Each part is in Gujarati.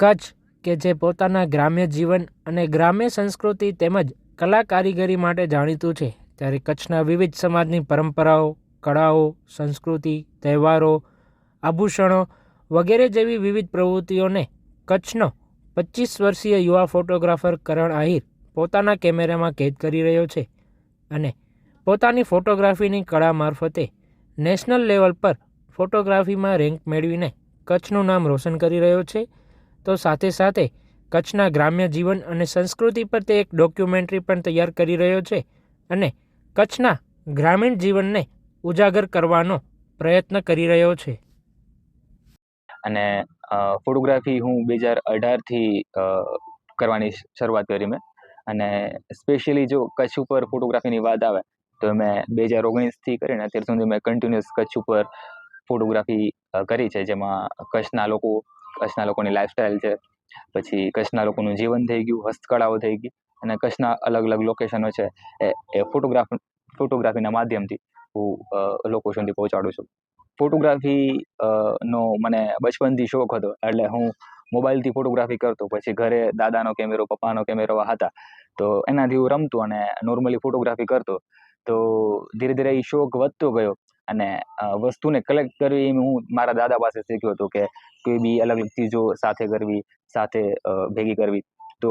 કચ્છ, કે જે પોતાના ગ્રામ્ય જીવન અને ગ્રામ્ય સંસ્કૃતિ તેમજ કલા કારીગરી માટે જાણીતું છે. ત્યારે કચ્છના વિવિધ સમાજની પરંપરાઓ, કળાઓ, સંસ્કૃતિ, તહેવારો, આભૂષણો વગેરે જેવી વિવિધ પ્રવૃત્તિઓને કચ્છનો પચીસ વર્ષીય યુવા ફોટોગ્રાફર કરણ આહિર પોતાના કેમેરામાં કેદ કરી રહ્યો છે અને પોતાની ફોટોગ્રાફીની કળા મારફતે નેશનલ લેવલ પર ફોટોગ્રાફીમાં રેન્ક મેળવીને કચ્છનું નામ રોશન કરી રહ્યો છે. તો સાથે સાથે કચ્છના ગ્રામ્ય જીવન અને સંસ્કૃતિ પર તે એક ડોક્યુમેન્ટરી પણ તૈયાર કરી રહ્યો છે અને કચ્છના ગ્રામીણ જીવનને ઉજાગર કરવાનો પ્રયત્ન કરી રહ્યો છે. અને ફોટોગ્રાફી હું બે હજાર અઢારથી કરવાની શરૂઆત કરી મેં. અને સ્પેશિયલી જો કચ્છ ઉપર ફોટોગ્રાફીની વાત આવે, તો મેં બે હજાર ઓગણીસથી કરીને અત્યાર સુધી મેં કન્ટિન્યુઅસ કચ્છ ઉપર ફોટોગ્રાફી કરી છે, જેમાં કચ્છના લોકો કચ્છના લોકોની લાઈફસ્ટાઈલ છે. પછી કચ્છના લોકોનું જીવન થઈ ગયું, હસ્તકળાઓ થઈ ગઈ અને કચ્છના અલગ અલગ લોકેશનો છે. એ એ ફોટોગ્રાફ ફોટોગ્રાફીના માધ્યમથી હું લોકો સુધી પહોંચાડું છું. ફોટોગ્રાફી નો મને બચપનથી શોખ હતો. એટલે હું મોબાઈલથી ફોટોગ્રાફી કરતો. પછી ઘરે દાદાનો કેમેરો, પપ્પાનો કેમેરો હતા. તો એનાથી હું રમતો અને નોર્મલી ફોટોગ્રાફી કરતો. તો ધીરે ધીરે એ શોખ વધતો ગયો. અને વસ્તુને કલેક્ટ કરવી એ હું મારા દાદા પાસે શીખ્યો હતો કે કોઈ બી અલગ અલગ ચીજો સાથે કરવી, સાથે ભેગી કરવી. તો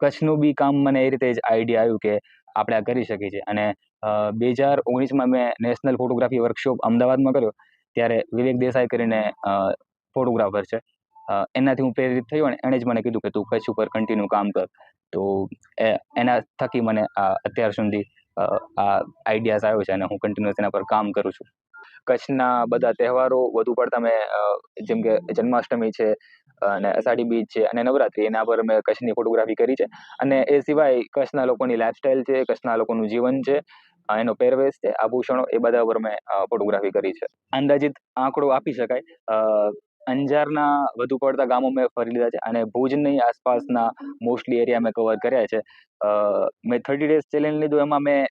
કચ્છનું બી કામ મને એ રીતે જ આઈડિયા આવ્યું કે આપણે આ કરી શકીએ છીએ. અને બે હજાર ઓગણીસમાં મેં નેશનલ ફોટોગ્રાફી વર્કશોપ અમદાવાદમાં કર્યો, ત્યારે વિવેક દેસાઈ કરીને ફોટોગ્રાફર છે. એનાથી હું પ્રેરિત થયો અને એણે જ મને કીધું કે તું કચ્છ ઉપર કન્ટિન્યુ કામ કર. તો એના થકી મને આ અત્યાર સુધી આ આઈડિયાઝ આવ્યો છે અને હું કન્ટિન્યુઅસ એના પર કામ કરું છું. કચ્છના બધા તહેવારો વધુ પડતા મેં જેમ કે જન્માષ્ટમી છે, અને અષાઢી બીજ છે અને નવરાત્રી, એના પર મેં કચ્છની ફોટોગ્રાફી કરી છે. અને એ સિવાય કચ્છના લોકોની લાઈફસ્ટાઈલ છે, કચ્છના લોકોનું જીવન છે એનો પહેરવેશ છે, આભૂષણો એ બધા ઉપર મેં ફોટોગ્રાફી કરી છે. અંદાજિત આંકડો આપી શકાય અંજારના વધુ પડતા ગામો મેં ફરી લીધા છે અને ભુજની આસપાસના મોસ્ટલી એરિયા મેં કવર કર્યા છે. મેં થર્ટી ડેઝ ચેલેન્જ લીધું, એમાં મેં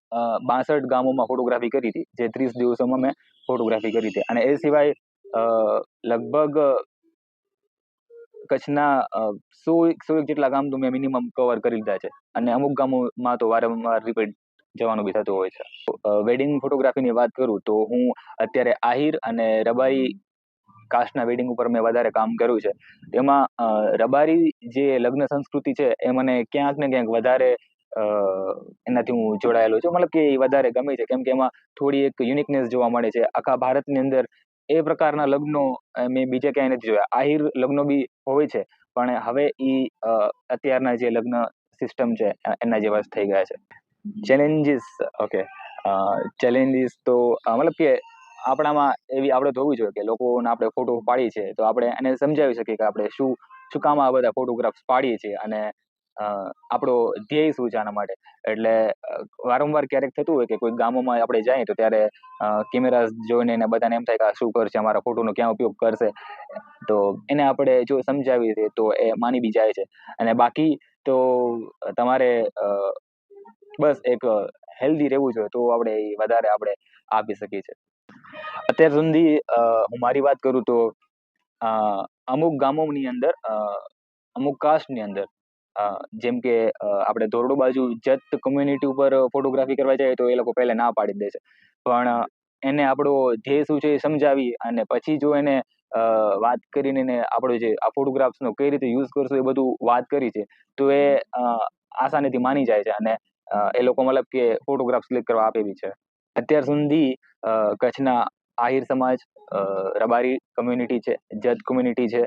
બાસઠ ગામોમાં ફોટોગ્રાફી કરી હતી, જે ત્રીસ દિવસોમાં મેં ફોટોગ્રાફી કરી હતી. અને એ સિવાય લગભગ કચ્છના સો સો એક જેટલા ગામ તો મેં મિનિમમ કવર કરી લીધા છે. અને અમુક ગામોમાં તો વારંવાર રિપીટ જવાનું બી થતું હોય છે. વેડિંગ ફોટોગ્રાફીની વાત કરું તો હું અત્યારે આહિર અને રબારી કાસ્ટના વેડિંગ ઉપર મેં વધારે કામ કર્યું છે. તેમાં રબારી જે લગ્ન સંસ્કૃતિ છે એ મને ક્યાંક ને ક્યાંક વધારે એનાથી હું જોડાયેલો છું. મતલબ કે એ વધારે ગમે છે. કેમ કે એમાં થોડી એક યુનિકનેસ જોવા મળે છે. આખા ભારતની અંદર એ પ્રકારના લગ્નો મેં બીજે ક્યાંય નથી જોયા. આહિર લગ્નો બી હોય છે પણ હવે એ અત્યારના જે લગ્ન સિસ્ટમ છે એના જેવા જ થઈ ગયા છે. ચેલેન્જીસ ઓકે ચેલેન્જીસ તો મતલબ કે આપણામાં એવી આવડત હોવી જોઈએ કે લોકોને આપણે ફોટો પાડીએ છીએ તો આપણે એને સમજાવી શકીએ કે આપણે શું શું કામ આ બધા ફોટોગ્રાફ્સ પાડીએ છીએ અને આપણો ધ્યેય શું છે આના માટે. એટલે વારંવાર ક્યારેક થતું હોય કે કોઈ ગામોમાં આપણે જઈએ તો ત્યારે કેમેરા જોઈને એને બધાને એમ થાય કે શું કરશે, અમારા ફોટોનો ક્યાં ઉપયોગ કરશે. તો એને આપણે જો સમજાવીએ છીએ તો એ માની બી જાય છે. અને બાકી તો તમારે બસ એક હેલ્ધી રહેવું જોઈએ તો આપણે વધારે આપણે આપી શકીએ છીએ. અત્યાર સુધી હું મારી વાત કરું તો અમુક ગામોની અંદર અમુક કાસ્ટની અંદર જેમ કે આપણે ધોરડો બાજુ જત કમ્યુનિટી ઉપર ફોટોગ્રાફી કરવા જાય તો એ લોકો પહેલા ના પાડી દે છે પણ એને આપણો ધ્યેય શું છે એ સમજાવી અને પછી જો એને વાત કરીને એને આપણો જે આ ફોટોગ્રાફ્સનો કઈ રીતે યુઝ કરશું એ બધું વાત કરી છે, તો એ આસાનીથી માની જાય છે અને એ લોકો મતલબ કે ફોટોગ્રાફ્સ ક્લિક કરવા આપે બી છે. અત્યાર સુધી કચ્છના આહિર સમાજ રબારી કમ્યુનિટી છે જત કમ્યુનિટી છે,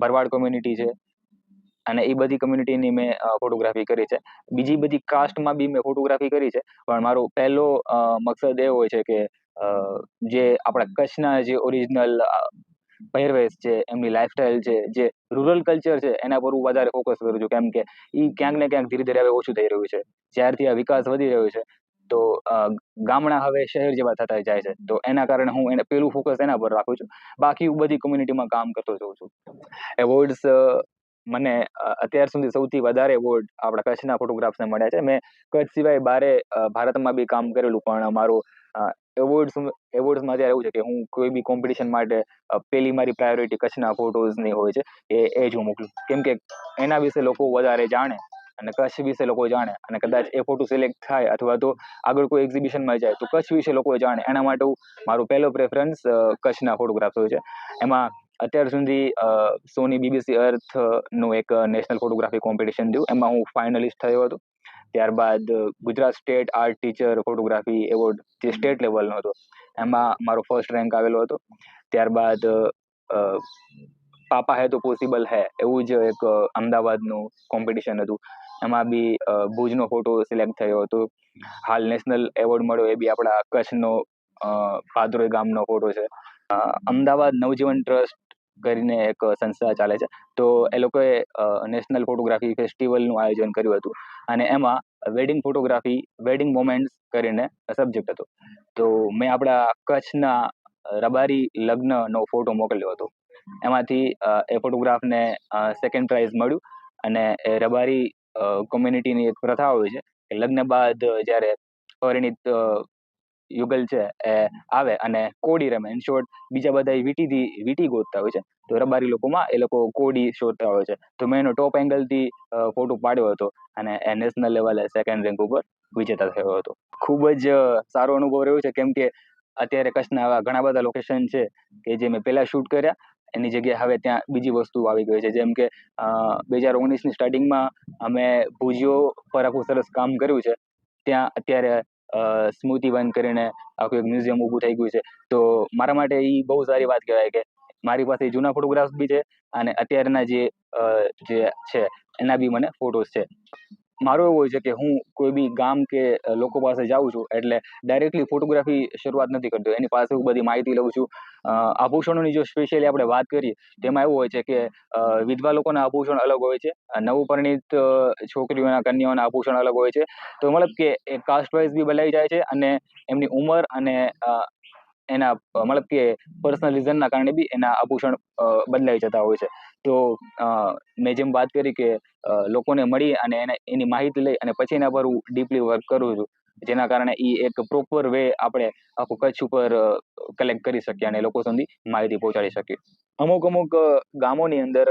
ભરવાડ કમ્યુનિટી છે અને એ બધી કમ્યુનિટીની મેં ફોટોગ્રાફી કરી છે. બીજી બધી કાસ્ટમાં બી મેં ફોટોગ્રાફી કરી છે, પણ મારો પહેલો મકસદ એ હોય છે કે જે આપણા કચ્છના જે ઓરિજિનલ પહેરવેશ છે, એમની લાઈફસ્ટાઈલ છે, જે રૂરલ કલ્ચર છે, એના પર હું વધારે ફોકસ કરું છું. કેમ કે એ ક્યાંક ને ક્યાંક ધીરે ધીરે હવે ઓછું થઈ રહ્યું છે. જ્યારથી આ વિકાસ વધી રહ્યો છે તો ગામડા હવે શહેર જેવા થતા જાય છે. તો એના કારણે હું એને પેલું ફોકસ એના પર રાખું છું. બાકી હું બધી કમ્યુનિટીમાં કામ કરતો જઉં છું. એવોર્ડ્સ મને અત્યાર સુધી સૌથી વધારે એવોર્ડ આપણા કચ્છના ફોટોગ્રાફ્સને મળ્યા છે. મેં કચ્છ સિવાય બારે ભારતમાં બી કામ કરેલું, પણ મારું એવોર્ડ્સ એવોર્ડ્સમાં અત્યારે એવું છે કે હું કોઈ બી કોમ્પિટિશન માટે પેલી મારી પ્રાયોરિટી કચ્છના ફોટોઝની હોય છે, એ એ જ હું મોકલું કેમ કે એના વિશે લોકો વધારે જાણે. અને કચ્છ વિશે લોકો જાણે અને કદાચ એ ફોટો સિલેક્ટ થાય અથવા તો આગળ કોઈ એક્ઝિબિશનમાં જાય તો કચ્છ વિશે લોકો જાણે. એના માટે મારો પહેલો પ્રેફરન્સ કચ્છના ફોટોગ્રાફ્સ હોય છે. એમાં અત્યાર સુધી સોની બીબીસી અર્થનું એક નેશનલ ફોટોગ્રાફી કોમ્પિટિશન થયું. એમાં હું ફાઇનલિસ્ટ થયો હતો. ત્યારબાદ Gujarat state art teacher photography award જે સ્ટેટ લેવલનો હતો, એમાં મારો ફર્સ્ટ રેન્ક આવેલો હતો. ત્યારબાદ પાપા હે તો પોસિબલ હે એવું જ એક અમદાવાદનું કોમ્પિટિશન હતું. એમાં બી ભુજનો ફોટો સિલેક્ટ થયો હતો. હાલ નેશનલ એવોર્ડ મળ્યો, એ બી આપણા કચ્છનો ભાદરોઈ ગામનો ફોટો છે. અમદાવાદ નવજીવન ટ્રસ્ટ કરીને એક સંસ્થા ચાલે છે. તો એ લોકોએ નેશનલ ફોટોગ્રાફી ફેસ્ટિવલનું આયોજન કર્યું હતું. અને એમાં વેડિંગ ફોટોગ્રાફી વેડિંગ મોમેન્ટ્સ કરીને સબ્જેક્ટ હતો. તો મેં આપણા કચ્છના રબારી લગ્નનો ફોટો મોકલ્યો હતો. એમાંથી એ ફોટોગ્રાફને સેકન્ડ પ્રાઇઝ મળ્યું. અને એ રબારી કોમ્યુનિટીની એક પ્રથા હોય છે કે લગ્ન બાદ જ્યારે પરિણીત યુગલ છે એ આવે અને કોડી રમે. ઇન શોર્ટ બીજા બધા વીટીથી, વીટી ગોતતા હોય છે. તો રબારી લોકોમાં એ લોકો કોડી શોધતા હોય છે. તો મેં એનો ટોપ એંગલથી ફોટો પાડ્યો હતો અને એ નેશનલ લેવલે સેકન્ડ રેન્ક ઉપર વિજેતા થયો હતો. ખૂબ જ સારો અનુભવ રહ્યો છે. કેમ કે અત્યારે કચ્છના આવા ઘણા બધા લોકેશન છે કે જે મેં પહેલાં શૂટ કર્યા. એની જગ્યાએ હવે ત્યાં બીજી વસ્તુ આવી ગઈ છે. જેમ કે બે હજાર ઓગણીસની સ્ટાર્ટિંગમાં અમે ભુજીઓ પર આખું સરસ કામ કર્યું છે. ત્યાં અત્યારે સ્મૃતિ વન કરીને આખું એક મ્યુઝિયમ ઊભું થઈ ગયું છે. તો મારા માટે એ બહુ સારી વાત કહેવાય કે મારી પાસે જૂના ફોટોગ્રાફ્સ બી છે અને અત્યારના જે જે છે એના બી મને ફોટોસ છે. મારું એવું હોય છે કે હું કોઈ બી ગામ કે લોકો પાસે જાઉં છું, એટલે ડાયરેક્ટલી ફોટોગ્રાફી શરૂઆત નથી કરતો. એની પાસે હું બધી માહિતી લઉં છું. આભૂષણોની જો સ્પેશિયલી આપણે વાત કરીએ, તેમાં એવું હોય છે કે વિધવા લોકોના આભૂષણ અલગ હોય છે નવું નવપરિણીત છોકરીઓના કન્યાઓના આભૂષણ અલગ હોય છે. તો મતલબ કે એ કાસ્ટ વાઇઝ બી બદલાઈ જાય છે અને એમની ઉંમર અને એના મતલબ કે પર્સનલ રીઝનના કારણે બી એના આભૂષણ બદલાઈ જતા હોય છે. તો અ, મેં જેમ વાત કરી કે લોકોને મળી અને એને એની માહિતી લઈ અને પછી એના પર હું ડીપલી વર્ક કરું છું. જેના કારણે એ એક પ્રોપર વે આપણે આખું કચ્છ ઉપર કલેક્ટ કરી શકીએ અને લોકો સુધી માહિતી પહોંચાડી શકીએ. અમુક અમુક ગામોની અંદર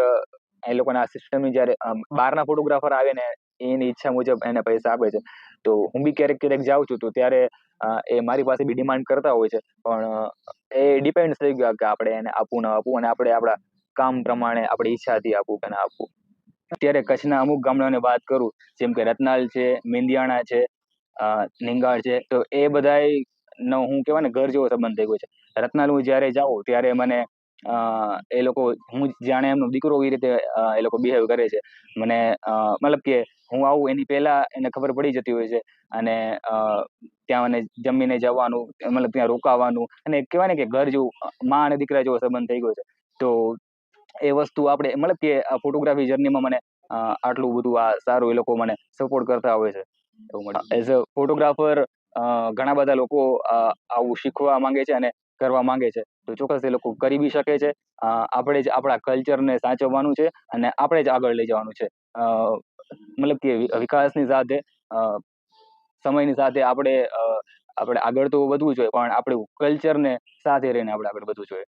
એ લોકોના સિસ્ટમની જ્યારે બહારના ફોટોગ્રાફર આવે ને એની ઈચ્છા મુજબ એને પૈસા આપે છે. તો હું બી ક્યારેક ક્યારેક જાઉં છું તો ત્યારે એ મારી પાસે બી ડિમાન્ડ કરતા હોય છે. પણ એ ડિપેન્ડ થઈ ગયા કે આપણે એને આપવું ન આપવું અને આપણે આપણા કામ પ્રમાણે આપણી ઈચ્છાથી આપવું કે ના આપવું અત્યારે કચ્છના અમુક ગામડાઓની વાત કરું, જેમ કે રતનાલ છે, મેંદિયાણા છે નિંગાળ છે, તો એ બધાય નો હું કહેવાય ને ઘર જેવો સંબંધ થઈ ગયો છે. રતનાલ હું જ્યારે જાઉં ત્યારે મને એ લોકો, હું જાણે એમનો દીકરો એવી રીતે એ લોકો બિહેવ કરે છે. મને મતલબ કે હું આવું એની પહેલા એને ખબર પડી જતી હોય છે અને ત્યાં મને જમીને જવાનું, મતલબ ત્યાં રોકાવાનું અને કહેવાય ને કે ઘર જેવું, માં અને દીકરા જેવો સંબંધ થઈ ગયો છે. તો એ વસ્તુ આપણે મતલબ કે ફોટોગ્રાફી જર્નીમાં મને આટલું બધું આ સારું એ લોકો મને સપોર્ટ કરતા હોય છે. એઝ અ ફોટોગ્રાફર ઘણા બધા લોકો આવું શીખવા માંગે છે અને કરવા માંગે છે. તો ચોક્કસ એ લોકો કરી બી શકે છે. આપણે જ આપણા કલ્ચરને સાચવવાનું છે અને આપણે જ આગળ લઈ જવાનું છે. મતલબ કે વિકાસની સાથે સમયની સાથે આપણે આપણે આગળ તો વધવું જોઈએ પણ આપણું કલ્ચરને સાથે રહીને આપણે આગળ વધવું જોઈએ.